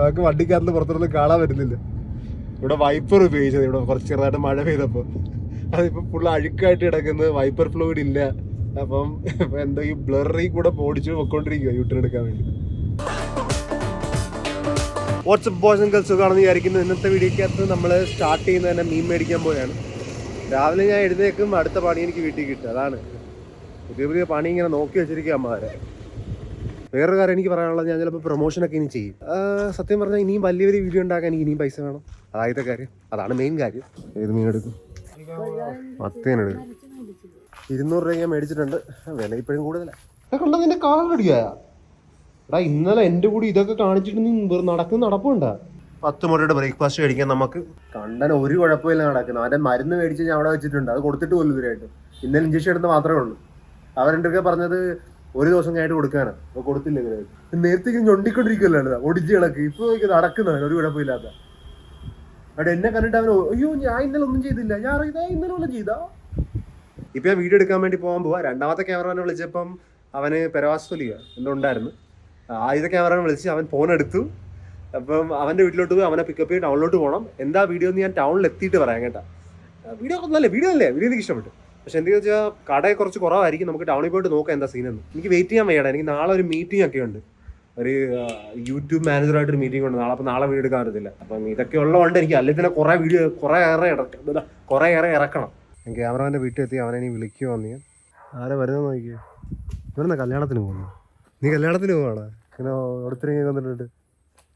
നമുക്ക് വണ്ടിക്കകത്ത് പുറത്തുനിന്ന് കാണാൻ പറ്റുന്നില്ല. ഇവിടെ വൈപ്പർ ഉപയോഗിച്ചത് ഇവിടെ കുറച്ച് ചെറുതായിട്ട് മഴ പെയ്തപ്പോൾ അതിപ്പോൾ ഫുൾ അഴുക്കായിട്ട് കിടക്കുന്നത് വൈപ്പർ ഫ്ലൂയിഡ് ഇല്ല. അപ്പം എന്തോ ഈ ബ്ലറി കൂടെ ഓടിച്ച് പൊക്കോണ്ടിരിക്കുക യൂട്ടർ എടുക്കാൻ വേണ്ടി. വാട്സപ്പ് ബോയ്സ് ആൻഡ് ഗേൾസ് കാണുന്ന വിചാരിക്കുന്നു. ഇന്നത്തെ വീഡിയോക്കകത്ത് നമ്മൾ സ്റ്റാർട്ട് ചെയ്യുന്നത് തന്നെ മീൻ മേടിക്കാൻ പോയാണ് രാവിലെ ഞാൻ എഴുന്നേക്കും അടുത്ത പണി എനിക്ക് വീട്ടിൽ കിട്ടും. അതാണ്. പുതിയ പുതിയ പണി ഇങ്ങനെ നോക്കി വെച്ചിരിക്കുക അമ്മമാരെ വേറൊരു കാര്യം എനിക്ക് പറയാനുള്ളത് ഞാൻ ചിലപ്പോൾ പ്രൊമോഷനൊക്കെ ഇനി ചെയ്യും. സത്യം പറഞ്ഞാൽ ഇനിയും വലിയ വലിയ വീഡിയോ ഉണ്ടാക്കാൻ എനിക്ക് ഇനിയും പൈസ വേണം. അതായത് കാര്യം. അതാണ് മെയിൻ കാര്യം. ഏത് മീൻ എടുക്കും? മത്തേനെടുക്കും ഇരുന്നൂറ് രൂപ ഞാൻ മേടിച്ചിട്ടുണ്ട്. വില ഇപ്പോഴും കൂടുതലാണ് കണ്ട നിന്റെ കാലടിയാ എടാ ഇന്നലെ എന്റെ കൂടി ഇതൊക്കെ കാണിച്ചിട്ട് നീ നടക്കുന്ന നടപ്പുണ്ടാ പത്ത് മുറയുടെ ബ്രേക്ക്ഫാസ്റ്റ് കഴിക്കാൻ നമുക്ക്. കണ്ടൻ ഒരു കുഴപ്പമില്ല നടക്കുന്നത്. അവന്റെ മരുന്ന് മേടിച്ച് ഞാൻ അവിടെ വെച്ചിട്ടുണ്ട്. അത് കൊടുത്തിട്ട് പോലും ഇതുവരെയായിട്ട്. ഇന്നലെ ഇഞ്ചക്ഷൻ എടുത്ത് മാത്രമേ ഉള്ളൂ. അവരെന്തൊക്കെ പറഞ്ഞത് ഒരു ദിവസം കഴിഞ്ഞിട്ട് കൊടുക്കാനാണ് അപ്പൊ കൊടുത്തില്ല നേരത്തെ ഞൊണ്ടിക്കൊണ്ടിരിക്കുമല്ലോ ഒടിച്ച് കിടക്ക്. ഇപ്പൊ നോക്കി നടക്കുന്നവൻ ഒരു കുഴപ്പമില്ലാത്ത അവിടെ എന്നെ കണ്ടിട്ട് അവൻ അയ്യോ ഞാൻ ഇന്നലെ ഒന്നും ചെയ്തില്ല. ഞാൻ അറിയാ ഇന്നലെ ഒന്നും ചെയ്താ. ഇപ്പൊ ഞാൻ വീഡിയോ എടുക്കാൻ വേണ്ടി പോകാൻ പോവാ. രണ്ടാമത്തെ ക്യാമറമാനെ വിളിച്ചപ്പം അവന് പെരവാസ്തൊലിയ എന്തോ ഉണ്ടായിരുന്നു. ആദ്യത്തെ ക്യാമറമാനെ വിളിച്ച് അവൻ ഫോൺ എടുത്തു. അപ്പം അവന്റെ വീട്ടിലോട്ട് പോയി അവനെ പിക്കപ്പ് ചെയ്ത് ടൗണിലോട്ട് പോകണം എന്താ വീഡിയോ എന്ന് ഞാൻ ടൗണിൽ എത്തിയിട്ട് പറയാം കേട്ടാ. വീഡിയോ നല്ല വീഡിയോ അല്ലേ? വീഡിയോ എനിക്ക് ഇഷ്ടപ്പെട്ടു. പക്ഷെ എന്താ വെച്ചാൽ കടയെ കുറച്ച് കുറവായിരിക്കും. നമുക്ക് ടൗണിൽ പോയിട്ട് നോക്കാം എന്താ സീനെന്ന് എനിക്ക് വെയിറ്റ് ചെയ്യാൻ വയ്യടാ. എനിക്ക് നാളെ ഒരു മീറ്റിംഗ് ഒക്കെ ഉണ്ട്. ഒരു യൂട്യൂബ് മാനേജറായിട്ട് ഒരു മീറ്റിംഗ് ഉണ്ട്. നാളെ അപ്പം നാളെ വീട് എടുക്കാൻ പറ്റത്തില്ല അപ്പം ഇതൊക്കെ ഉള്ളതുകൊണ്ട് എനിക്ക് അല്ലെങ്കിൽ തന്നെ കുറേ വീഡിയോ കുറേ ഏറെ ഇറക്കണം കുറേ ഏറെ ഇറക്കണം. ഞാൻ ക്യാമറമാന്റെ വീട്ടിൽ എത്തി അവനെ ഇനി വിളിക്കുമോ നീ? ആരെ വരുന്നത് നോക്കിയോ ഇവിടുന്ന് കല്യാണത്തിന് പോകുന്നു. നീ കല്യാണത്തിന് പോവാണ് ഇങ്ങനെ ഓടത്തിരിങ്ങി വന്നിട്ടുണ്ട്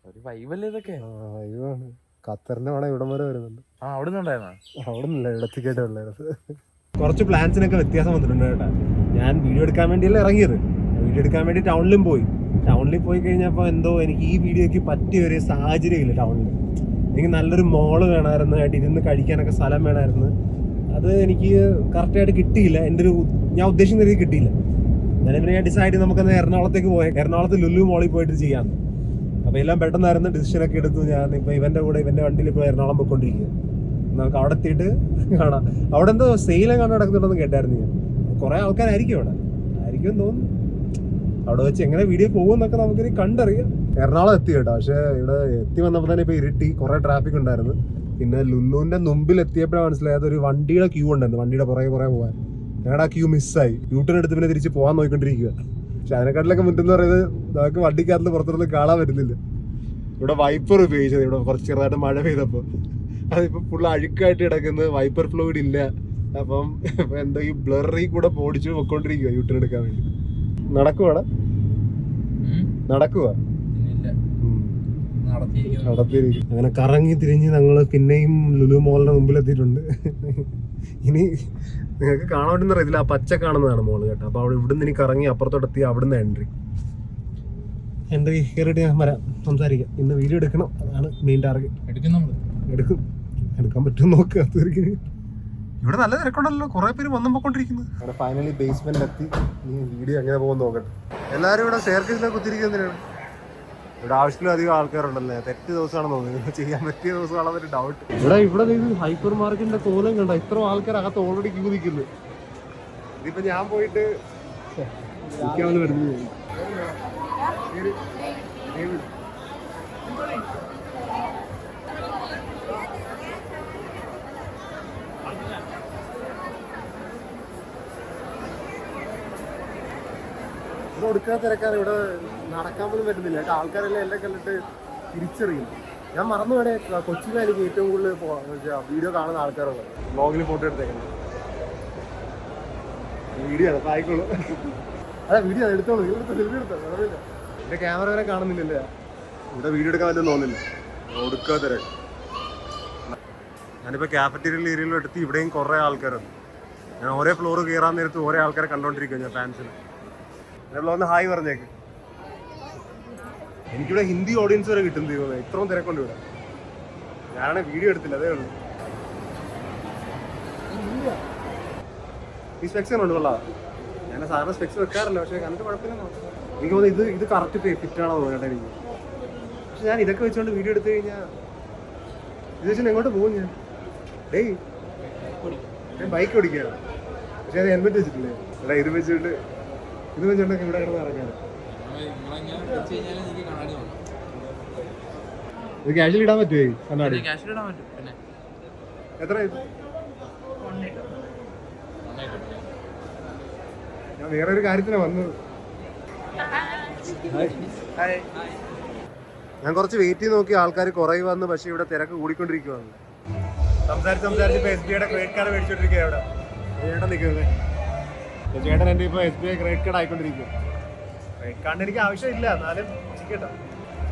ഒരു വൈബല്ലേ ഇതൊക്കെ? ആ ഇതാണ് ഖത്തറിന്റെ വേണേൽ ഇവിടം വരെ വരുന്നുണ്ട്. ആ അവിടെ നിന്നുണ്ടായിരുന്നോ അവിടെ നിന്നില്ല ഇടത്തേക്കായിട്ട് ഉള്ളത് കുറച്ച് പ്ലാൻസിനൊക്കെ വ്യത്യാസം വന്നിട്ടുണ്ട് കേട്ടോ. ഞാൻ വീഡിയോ എടുക്കാൻ വേണ്ടിയല്ല ഇറങ്ങിയത്. വീഡിയോ എടുക്കാൻ വേണ്ടി ടൗണിലും പോയി. ടൗണിൽ പോയി കഴിഞ്ഞപ്പോൾ എന്തോ എനിക്ക് ഈ വീഡിയോയ്ക്ക് പറ്റിയ ഒരു സാഹചര്യമില്ല ടൗണിൽ എനിക്ക് നല്ലൊരു മോൾ വേണമായിരുന്നു. ആയിട്ട് ഇരുന്ന് കഴിക്കാനൊക്കെ സ്ഥലം വേണമായിരുന്നു. അത് എനിക്ക് കറക്റ്റായിട്ട് കിട്ടിയില്ല. എന്റെ ഒരു ഞാൻ ഉദ്ദേശിക്കുന്ന രീതി കിട്ടിയില്ല. ഞാൻ പിന്നെ ഞാൻ ഡിസൈഡ് നമുക്കെന്നാൽ എറണാകുളത്തേക്ക് പോയി. എറണാകുളത്ത് ലുലു മോളിൽ പോയിട്ട് ചെയ്യാം അപ്പോൾ എല്ലാം പെട്ടെന്നായിരുന്നു ഡിസിഷനൊക്കെ എടുത്തു ഞാൻ ഇപ്പോൾ ഇവന്റെ കൂടെ ഇവന്റെ വണ്ടിയിൽ ഇപ്പോൾ എറണാകുളം പോയിക്കൊണ്ടിരിക്കുക നമുക്ക് അവിടെ എത്തിയിട്ട് കാണാം. അവിടെ എന്തോ സെയിൽ കണ്ടു നടക്കുന്നുണ്ടെന്ന് കേട്ടായിരുന്നു ഞാൻ. കുറേ ആൾക്കാരായിരിക്കും അവിടെ. ആയിരിക്കും തോന്നുന്നു. അവിടെ വെച്ച് എങ്ങനെ വീഡിയോ പോകുമെന്നൊക്കെ നമുക്കിനി കണ്ടറിയാം. എറണാകുളം എത്തി കേട്ടോ. പക്ഷേ ഇവിടെ എത്തി വന്നപ്പോൾ തന്നെ ഇപ്പോൾ ഇരുട്ടി കുറേ ട്രാഫിക് ഉണ്ടായിരുന്നു. പിന്നെ ലുലുവിന്റെ മുമ്പിൽ എത്തിയപ്പോഴാണ് മനസ്സിലായത് ഒരു വണ്ടിയുടെ ക്യൂ ഉണ്ടായിരുന്നു. വണ്ടിയുടെ പുറകെ പുറകെ പോകാൻ. ഞങ്ങളുടെ ആ ക്യൂ മിസ്സായി യൂട്ടേൺ എടുത്ത് പിന്നെ തിരിച്ച് പോകാൻ നോക്കിക്കൊണ്ടിരിക്കുക പക്ഷെ അതിനെക്കാട്ടിലൊക്കെ മുറ്റെന്ന് പറയുന്നത് നമുക്ക് വണ്ടിക്കകത്ത് പുറത്തുനിന്ന് കാണാൻ പറ്റുന്നില്ല. ഇവിടെ വൈപ്പർ ഉപയോഗിച്ചത് ഇവിടെ കുറച്ച് ചെറുതായിട്ട് മഴ പെയ്തപ്പോൾ. അതിപ്പോൾ ഫുൾ അഴുക്കായിട്ട് കിടക്കുന്നത് വൈപ്പർ ഫ്ലൂയിഡ് ഇല്ല. അപ്പം എന്താ ഈ ബ്ലറി കൂടെ പോടിച്ചു പൊക്കോണ്ടിരിക്കുക യൂട്ടേൺ എടുക്കാൻ വേണ്ടി. നടക്കുവാടാ നടക്കുവാ. നടത്തിയിരിക്കും അങ്ങനെ കറങ്ങി തിരിഞ്ഞ് ഞങ്ങൾ പിന്നെയും ലുലു മോളിന്റെ മുമ്പിൽ എത്തിയിട്ടുണ്ട് ഇനി നിങ്ങൾക്ക് കാണാൻ പറ്റുന്ന അറിയത്തില്ല. ആ പച്ച കാണുന്നതാണ് മോൾ കേട്ടോ. അപ്പൊ അവിടെ ഇവിടുന്ന് ഇനി കറങ്ങി അപ്പുറത്തോട്ടെത്തി അവിടുന്ന് എൻട്രി. എൻട്രി കയറിയിട്ട് ഞാൻ വരാം. സംസാരിക്കാം. ഇന്ന് വീഡിയോ എടുക്കണം. അതാണ് മെയിൻ ടാർഗറ്റ് എടുക്കും നമ്മൾ. എടുക്കും എടുക്കാൻ പറ്റും നോക്കുക തീർക്കും ഇവിടെ നല്ല തിരക്കുണ്ടല്ലോ കുറെ പേര് വന്നും പോയിക്കൊണ്ടിരിക്കുന്നത് അങ്ങനെ ഫൈനലി ബേസ്മെന്റ് എത്തി നീ വീഡിയോ എങ്ങനെ പോകുന്ന നോക്കട്ടെ എല്ലാവരും ഇവിടെ സ്റ്റെയർക്കേസിലെ കുത്തിരിക്കുന്നതിനാണ് ഇവിടെ ആവശ്യത്തിലധികം ആൾക്കാരുണ്ടല്ലേ തെറ്റ് ദിവസമാണ് തോന്നുന്നു ചെയ്യാൻ പറ്റിയ ദിവസമാണെന്നൊരു ഡൗട്ട് ഇവിടെ ഇവിടെ ഇത് ഹൈപ്പർ മാർക്കറ്റിന്റെ കോലം കണ്ട ഇത്ര ആൾക്കാർ അകത്ത് ഓൾറെഡി ക്യൂ നിൽക്കുന്നു ഇതിപ്പോ ഞാൻ പോയിട്ട് വരുന്നത് ഇവിടെ കൊടുക്കാൻ തിരക്കാണ്. ഇവിടെ നടക്കാൻ പോലും പറ്റുന്നില്ല. കേട്ടോ ആൾക്കാരെല്ലാം എല്ലാം കണ്ടിട്ട് തിരിച്ചറിയും. ഞാൻ മറന്നു വേണേ കൊച്ചിയിലാണ് എനിക്ക് ഏറ്റവും കൂടുതൽ വീഡിയോ കാണുന്ന ആൾക്കാരുള്ളത്. വ്ളോഗിൽ ഫോട്ടോ എടുത്തേക്കുന്നത് വീഡിയോ ആണ് ആയിക്കോളൂ. അതെ വീഡിയോ എടുത്തോളൂ. എടുത്തോ സെൽഫി എടുത്തോ? കുഴപ്പമില്ല. എന്റെ ക്യാമറ വരെ കാണുന്നില്ലല്ലേ? ഇവിടെ വീഡിയോ എടുക്കാൻ പറ്റുമെന്ന് തോന്നുന്നില്ല? കൊടുക്കുക തിരക്ക് ഞാനിപ്പോൾ ക്യാഫറ്റീരിയൽ ഏരിയയിലും എടുത്ത് ഇവിടെയും കുറേ ആൾക്കാരുണ്ട്. ഞാൻ ഓരോ ഫ്ലോർ കയറാൻ നേരത്ത് ഓരോ ആൾക്കാരെ കണ്ടുകൊണ്ടിരിക്കുകയാണ് ഞാൻ ഫാൻസിന് ഒന്ന് ഹായ് പറഞ്ഞേക്ക്. എനിക്കിവിടെ ഹിന്ദി ഓഡിയൻസ് വരെ കിട്ടും ദൈവമേ. ഇത്രയും തിരക്കുണ്ട് ഇവിടെ. ഞാനാണ് വീഡിയോ എടുത്തില്ല അതേ ഉള്ളൂ. ഈ സ്പെക്സ് ഉണ്ട് കൊള്ളാം. ഞാൻ സാറിന് സ്പെക്സ് വെക്കാറില്ല പക്ഷെ കണ്ടിട്ട് കുഴപ്പമില്ല എനിക്ക് തോന്നുന്നു ഇത് ഇത് കറക്റ്റ് ഫിറ്റ് ആണോ തോന്നട്ടെ എനിക്ക്. പക്ഷെ ഞാൻ ഇതൊക്കെ വെച്ചുകൊണ്ട് വീഡിയോ എടുത്തു കഴിഞ്ഞാൽ ഇത് വെച്ചാൽ എങ്ങോട്ട് പോകും ഞാൻ? ഡേയ് ഞാൻ ബൈക്ക് ഓടിക്കുകയാണ്. പക്ഷെ അത് ഹെൽമെറ്റ് വെച്ചിട്ടില്ലേ? എടാ ഇത് വെച്ചിട്ട് ഇത് വെച്ചിട്ടൊക്കെ ഇവിടെ കിടന്ന് ഇറങ്ങാൻ ഇത് ക്യാഷിൽ ഇടാൻ പറ്റുമേ കണ്ണാടി? ക്യാഷ് ഇടാൻ പറ്റും പിന്നെ എത്ര ഞാൻ വേറെ ഒരു കാര്യത്തിനാ വന്നത്. ഞാൻ കുറച്ച് വെയിറ്റ് ചെയ്ത് നോക്കി ആൾക്കാർ കുറേ വന്ന് പക്ഷേ ഇവിടെ തിരക്ക് കൂടിക്കൊണ്ടിരിക്കുവാണ് സംസാരിച്ച് സംസാരിച്ച് എസ് ബി ഐയുടെ ക്രെഡിറ്റ് കാർഡ് മേടിച്ചോണ്ടിരിക്കുക അവിടെ നിൽക്കുന്നത് ചേട്ടൻ എന്റെ ഇപ്പോൾ S B I credit card ആയിക്കൊണ്ടിരിക്കും credit കാർഡിന് എനിക്ക് ആവശ്യമില്ല എന്നാലും ചിക്കട്ടോ.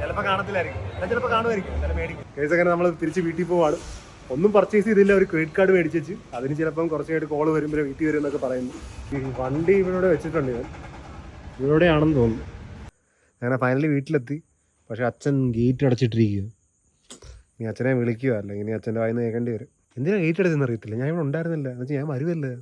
ചിലപ്പോൾ കാണത്തില്ലായിരിക്കും. എന്നാൽ ചിലപ്പോൾ കാണുമായിരിക്കും ചില മേടിക്കും. കേസ് അങ്ങനെ നമ്മൾ തിരിച്ച് വീട്ടിൽ പോവാണ്. ഒന്നും പർച്ചേസ് ചെയ്തില്ല ഒരു ക്രെഡിറ്റ് കാർഡ് മേടിച്ചു അതിന് ചിലപ്പം കുറച്ചായിട്ട് കോൾ വരുമ്പോൾ വീട്ടിൽ വരും എന്നൊക്കെ പറയുന്നു. വണ്ടി ഇവിടെ വെച്ചിട്ടുണ്ട് ഞാൻ ഇവിടെയാണെന്ന് തോന്നുന്നു. അങ്ങനെ ഫൈനലി വീട്ടിലെത്തി. പക്ഷെ അച്ഛൻ ഗേറ്റ് അടച്ചിട്ടിരിക്കുക ഇനി അച്ഛനെ വിളിക്കുക അല്ലെങ്കിൽ ഇനി അച്ഛന്റെ വായിന്ന് കേൾക്കേണ്ടി വരും. എന്തിനാണ് ഗേറ്റ് അടച്ചെന്ന് അറിയത്തില്ല? ഞാൻ ഇവിടെ ഉണ്ടായിരുന്നില്ല? എന്ന് വെച്ചാൽ ഞാൻ വരുമല്ലേ